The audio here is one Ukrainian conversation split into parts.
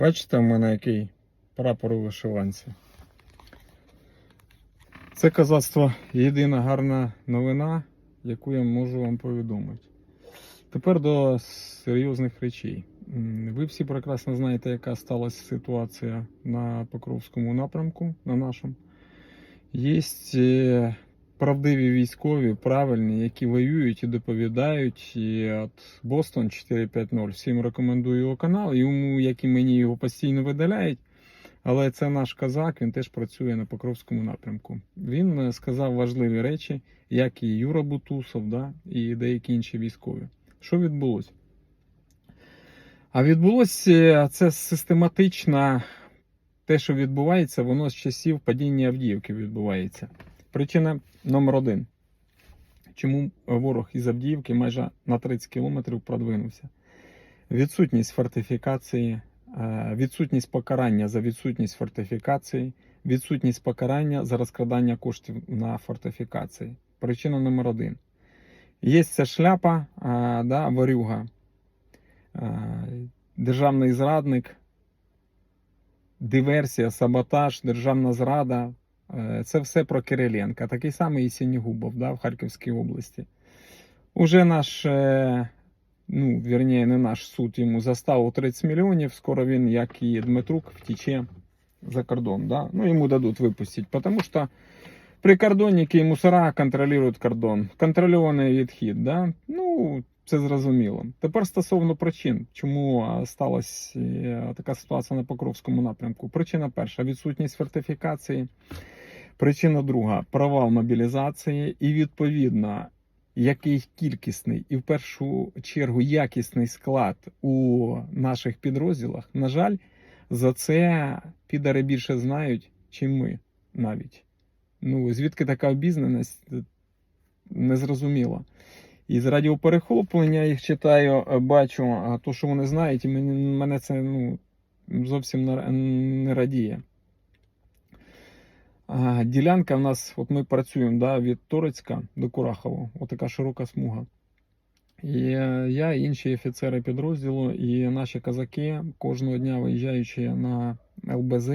Бачите, в мене який прапор у вишиванці. Це казацтво єдина гарна новина, яку я можу вам повідомити. Тепер до серйозних речей. Ви всі прекрасно знаєте, яка сталася ситуація на Покровському напрямку, на нашому. Є правдиві військові, правильні, які воюють і доповідають. І от Бостон 450. Всім рекомендую його канал. Йому, як і мені, його постійно видаляють. Але це наш казак, він теж працює на Покровському напрямку. Він е, сказав важливі речі, як і Юра Бутусов, да, і деякі інші військові. Що відбулося? А відбулося це систематично те, що відбувається, воно з часів падіння Авдіївки відбувається. Причина номер один. Чому ворог із Авдіївки майже на 30 кілометрів продвинувся? Відсутність фортифікації, е, відсутність покарання за відсутність фортифікації, відсутність покарання за розкрадання коштів на фортифікації. Причина номер один. Є ця шляпа, е, да, ворюга, е, державний зрадник, диверсія, саботаж, державна зрада. Е, Це все про Кириленка. Такий самий і Сінігубов да, в Харківській області. Уже наш, е, ну, вірніше, не наш суд йому заставив 30 мільйонів. Скоро він, як і Дмитрук, втіче за кордон. Да? Ну, йому дадуть випустити, тому що прикордонники і мусора контролюють кордон. Контрольований відхід. Да? Ну, це зрозуміло. Тепер стосовно причин, чому сталася е, така ситуація на Покровському напрямку. Причина перша відсутність фортифікації. Причина друга провал мобілізації, і відповідно, який кількісний і в першу чергу якісний склад у наших підрозділах. На жаль, за це підари більше знають, чим ми навіть. Ну, звідки така обізнаність, незрозуміло. І з радіоперехоплення їх читаю, е, бачу, а то, що вони знають, і мене це ну, зовсім не радіє. Ділянка в нас, от ми працюємо да, від Торецька до Курахова, отака широка смуга. І е, я, інші офіцери підрозділу, і наші казаки кожного дня виїжджаючи на ЛБЗ,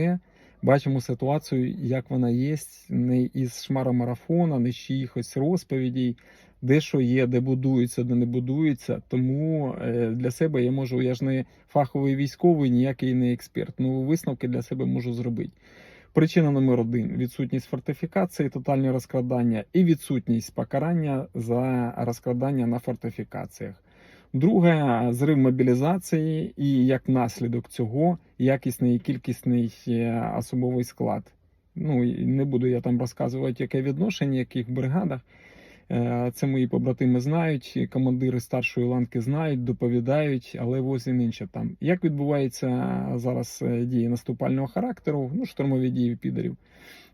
бачимо ситуацію, як вона є, не із шмара марафона, не з чиїхось розповідей, де що є, де будується, де не будується. Тому е, для себе я можу, я ж не фаховий військовий, ніякий не експерт. Ну, висновки для себе можу зробити. Причина номер один відсутність фортифікації, тотальне розкрадання і відсутність покарання за розкрадання на фортифікаціях. Друге зрив мобілізації, і як наслідок цього якісний і кількісний е, особовий склад. Ну не буду я там розказувати, яке відношення, яких бригадах. Е, Це мої побратими знають, командири старшої ланки знають, доповідають, але ось інше там. Як відбуваються зараз е, дії наступального характеру, ну штурмові дії підарів,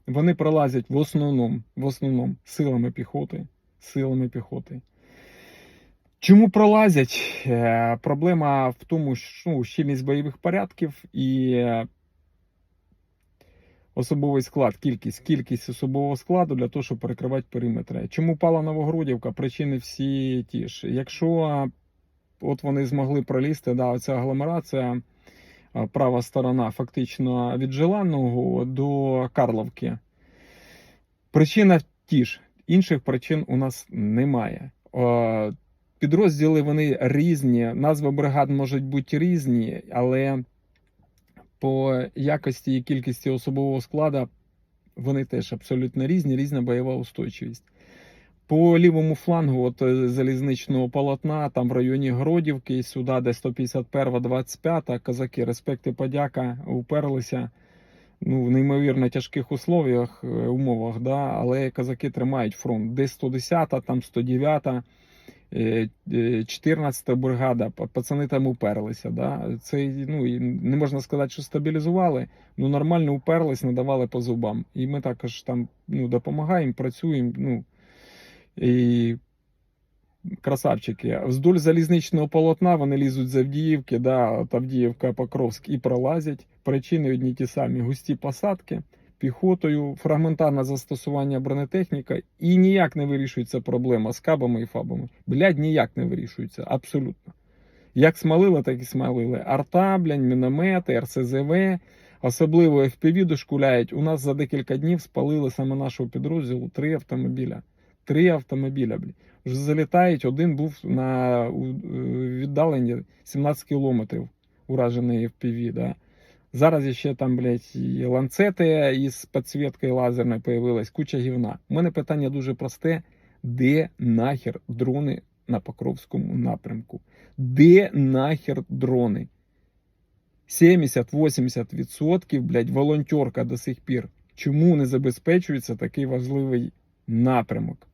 вони пролазять в основному, в основному силами піхоти, силами піхоти. Чому пролазять? Е, Проблема в тому, що ну, щільність бойових порядків і особовий склад, кількість, кількість особового складу для того, щоб перекривати периметри. Чому пала Новогродівка? Причини всі ті ж. Якщо от вони змогли пролізти, да, оця агломерація, права сторона, фактично від Желанного до Карловки. Причина ті ж. Інших причин у нас немає. Підрозділи вони різні, назви бригад можуть бути різні, але по якості і кількості особового складу вони теж абсолютно різні, різна бойова устойчивість. По лівому флангу от, е, залізничного полотна, там в районі Гродівки, сюди, де 151 25 казаки, респект і подяка, уперлися ну, в неймовірно тяжких условіях, е, умовах, да, але казаки тримають фронт. Десь 110, там 109, е, е, 14 бригада, пацани там уперлися. Да. Це ну, не можна сказати, що стабілізували, ну нормально уперлись, надавали по зубам. І ми також там ну, допомагаємо, працюємо. Ну, і красавчики. Вздоль залізничного полотна вони лізуть з Авдіївки, да, от Авдіївка, Покровськ і пролазять. Причини одні ті самі: густі посадки, піхотою, фрагментарне застосування бронетехніка, і ніяк не вирішується проблема з кабами і фабами. Блядь, ніяк не вирішується, абсолютно. Як смалили, так і смалили. Арта, блядь, міномети, РСЗВ, особливо FPV дошкуляють. У нас за декілька днів спалили саме нашого підрозділу три автомобіля. Три автомобіля, блядь. Вже залітають, один був на е, віддаленні 17 кілометрів уражений FPV, да. Зараз ще там, блядь, і ланцети із підсвіткою лазерною появилась, куча гівна. У мене питання дуже просте: де нахер дрони на Покровському напрямку? Де нахер дрони? 70-80% блядь, волонтерка до сих пір. Чому не забезпечується такий важливий напрямок?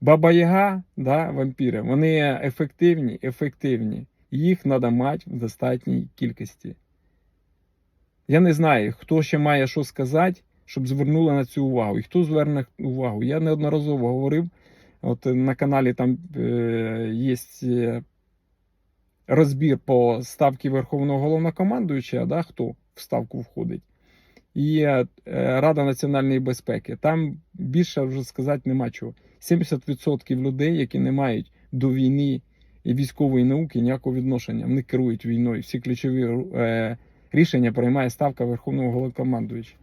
Баба Яга, да, вампіри, вони ефективні, ефективні. Їх треба мати в достатній кількості. Я не знаю, хто ще має що сказати, щоб звернули на цю увагу. І хто зверне увагу? Я неодноразово говорив. От на каналі там е, є е, розбір по ставці Верховного головнокомандуючого, да, хто в ставку входить. І е, Рада національної безпеки. Там більше вже сказати нема чого. 70% людей, які не мають до війни і військової науки ніякого відношення. Вони керують війною. Всі ключові е, рішення приймає ставка Верховного головнокомандуючого.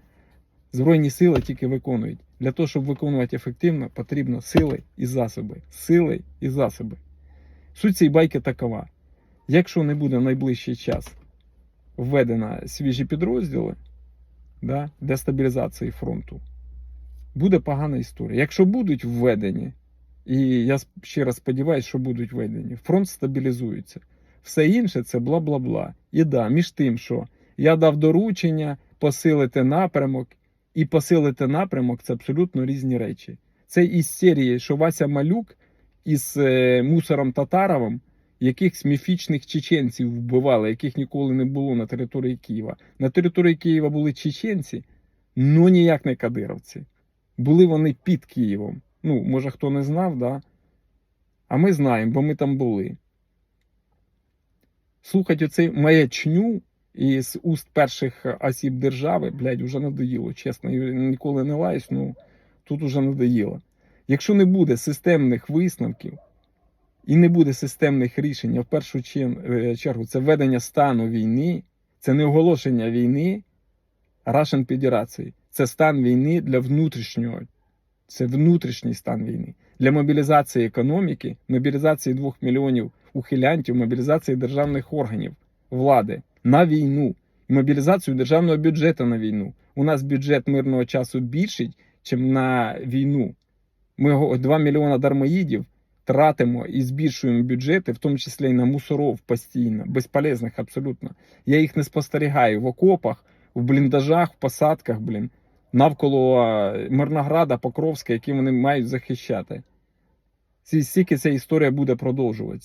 Збройні сили тільки виконують. Для того, щоб виконувати ефективно, потрібно сили і засоби. Сили і засоби. Суть цієї байки такова. Якщо не буде в найближчий час введено свіжі підрозділи да, для стабілізації фронту, буде погана історія. Якщо будуть введені, і я ще раз сподіваюся, що будуть введені, фронт стабілізується. Все інше це бла-бла-бла. І да, між тим, що я дав доручення посилити напрямок, і посилити напрямок це абсолютно різні речі. Це із серії, що Вася Малюк із е, мусором Татаровим якихось міфічних чеченців вбивали, яких ніколи не було на території Києва. На території Києва були чеченці, ну ніяк не кадировці. Були вони під Києвом. Ну, може, хто не знав, да? А ми знаємо, бо ми там були. Слухати оцей маячню із уст перших осіб держави, блядь, уже надоїло, чесно. Я ніколи не лаюсь, ну тут уже надоїло. Якщо не буде системних висновків і не буде системних рішень, а в першу е, чергу це введення стану війни, це не оголошення війни Russian Федерації. Це стан війни для внутрішнього. Це внутрішній стан війни. Для мобілізації економіки, мобілізації двох мільйонів ухилянтів, мобілізації державних органів влади на війну, мобілізацію державного бюджету на війну. У нас бюджет мирного часу більший, ніж на війну. Ми його 2 мільйона дармоїдів тратимо і збільшуємо бюджети, в тому числі і на мусоров постійно, безполезних абсолютно. Я їх не спостерігаю в окопах, в бліндажах, в посадках, блін, навколо Мирнограда, Покровська, які вони мають захищати. Стільки ця історія буде продовжуватися.